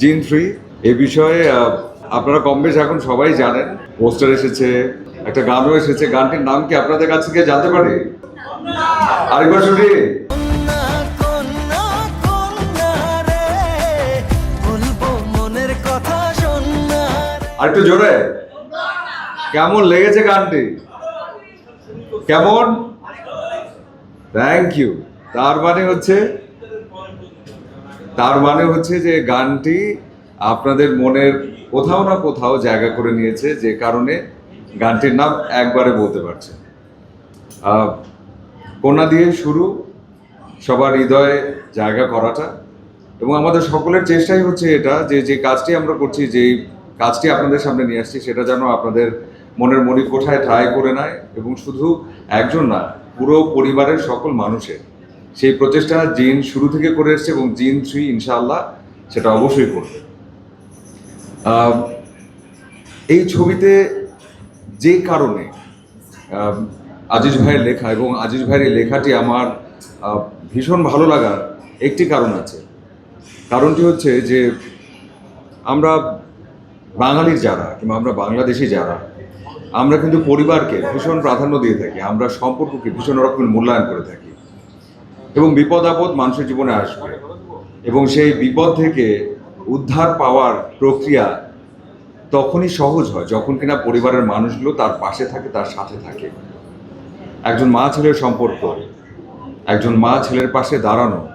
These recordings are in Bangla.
জিন থ্রি, এ বিষয়ে আপনারা কম বেশ এখন সবাই জানেন। পোস্টার এসেছে, একটা গানও এসেছে। গানটির নাম কি আপনাদের কাছে থেকে জানতে পারি? আরেকবার শোনা। আরেকটু জোরে। কেমন লেগেছে গানটি? কেমন? থ্যাংক ইউ তার মানে হচ্ছে তার মানে হচ্ছে যে গানটি আপনাদের মনের কোথাও না কোথাও জায়গা করে নিয়েছে, যে কারণে গানটির নাম একবারে বলতে পারছে কন্যা দিয়ে শুরু, সবার হৃদয়ে জায়গা করাটা এবং আমাদের সকলের চেষ্টাই হচ্ছে এটা, যে যে কাজটি আমরা করছি, যেই কাজটি আপনাদের সামনে নিয়ে আসছি, সেটা যেন আপনাদের মনের মনি কোঠায় ঠাঁই করে নেয় এবং শুধু একজন না, পুরো পরিবারের সকল মানুষের সেই প্রচেষ্টা জিন শুরু থেকে করে এসছে এবং জিন থ্রি ইনশাআল্লাহ সেটা অবশ্যই করবে। এই ছবিতে যে কারণে আজিজ ভাইয়ের লেখা এবং আজিজ ভাইয়ের এই লেখাটি আমার ভীষণ ভালো লাগার একটি কারণ আছে। কারণটি হচ্ছে যে আমরা বাঙালির যারা কিংবা আমরা বাংলাদেশি যারা, আমরা কিন্তু পরিবারকে ভীষণ প্রাধান্য দিয়ে থাকি, আমরা সম্পর্ককে ভীষণ রকমের মূল্যায়ন করে থাকি। এবং বিপদ আপদ মানুষের জীবনে আসবে। এবং সেই বিপদ থেকে উদ্ধার পাওয়ার প্রক্রিয়া তখনই সহজ হয়, যখন কিনা পরিবারের মানুষগুলো তার পাশে থাকে, তার সাথে থাকে। একজন মা ছেলের সম্পর্ক, একজন মা ছেলের পাশে দাঁড়ানো,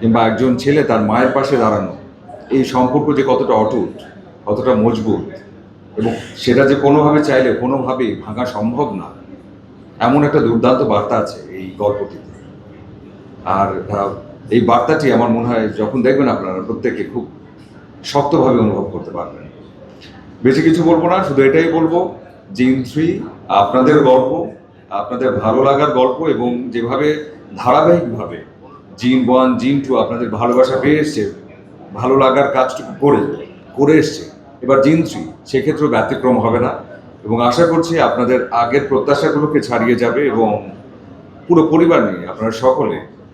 কিংবা একজন ছেলে তার মায়ের পাশে দাঁড়ানো, এই সম্পর্ক যে কতটা অটুট, কতটা মজবুত, এবং সেটা যে কোনোভাবে চাইলে, কোনোভাবেই ভাঙা সম্ভব না, এমন একটা দুর্দান্ত বার্তা আছে এই গল্পটিতে। আর এই বার্তাটি আমার মনে হয় যখন দেখবেন আপনারা প্রত্যেকে খুব শক্তভাবে অনুভব করতে পারবেন। বেশি কিছু বলব না, শুধু এটাই বলব, জিন থ্রি, আপনাদের গল্প, আপনাদের ভালো লাগার গল্প এবং যেভাবে ধারাবাহিকভাবে জিন ওয়ান, জিন টু আপনাদের ভালোবাসা পেয়ে এসছে, ভালো লাগার কাজটুকু করে করে এসছে। এবার জিন থ্রি, সেক্ষেত্রেও ব্যতিক্রম হবে না এবং আশা করছি আপনাদের আগের প্রত্যাশাগুলোকে ছাড়িয়ে যাবে এবং পুরো পরিবার নিয়ে আপনারা সকলে